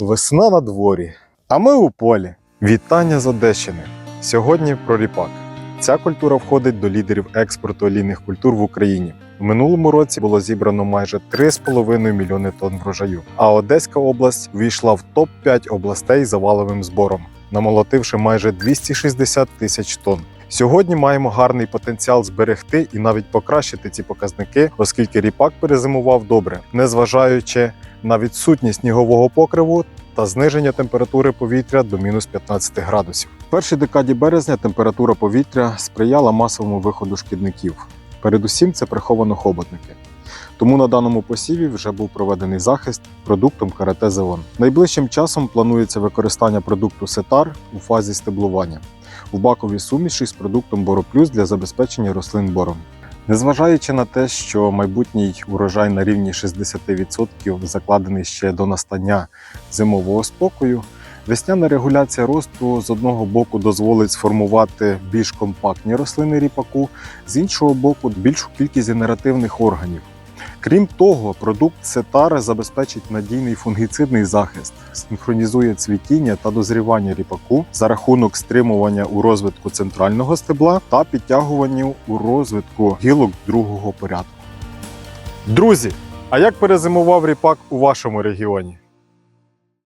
Весна на дворі, а ми у полі. Вітання з Одещини. Сьогодні про ріпак. Ця культура входить до лідерів експорту олійних культур в Україні. В минулому році було зібрано майже 3,5 мільйони тонн врожаю. А Одеська область увійшла в топ-5 областей за валовим збором, намолотивши майже 260 тисяч тонн. Сьогодні маємо гарний потенціал зберегти і навіть покращити ці показники, оскільки ріпак перезимував добре, незважаючи на відсутність снігового покриву та зниження температури повітря до мінус 15 градусів. В першій декаді березня температура повітря сприяла масовому виходу шкідників. Передусім це приховано хоботники. Тому на даному посіві вже був проведений захист продуктом карате Зеон. Найближчим часом планується використання продукту Сетар у фазі стеблування у баковій суміші з продуктом Бороплюс для забезпечення рослин бором. Незважаючи на те, що майбутній урожай на рівні 60% закладений ще до настання зимового спокою, весняна регуляція росту з одного боку дозволить сформувати більш компактні рослини ріпаку, з іншого боку, більшу кількість генеративних органів. Крім того, продукт Сетара забезпечить надійний фунгіцидний захист, синхронізує цвітіння та дозрівання ріпаку за рахунок стримування у розвитку центрального стебла та підтягування у розвитку гілок другого порядку. Друзі, а як перезимував ріпак у вашому регіоні?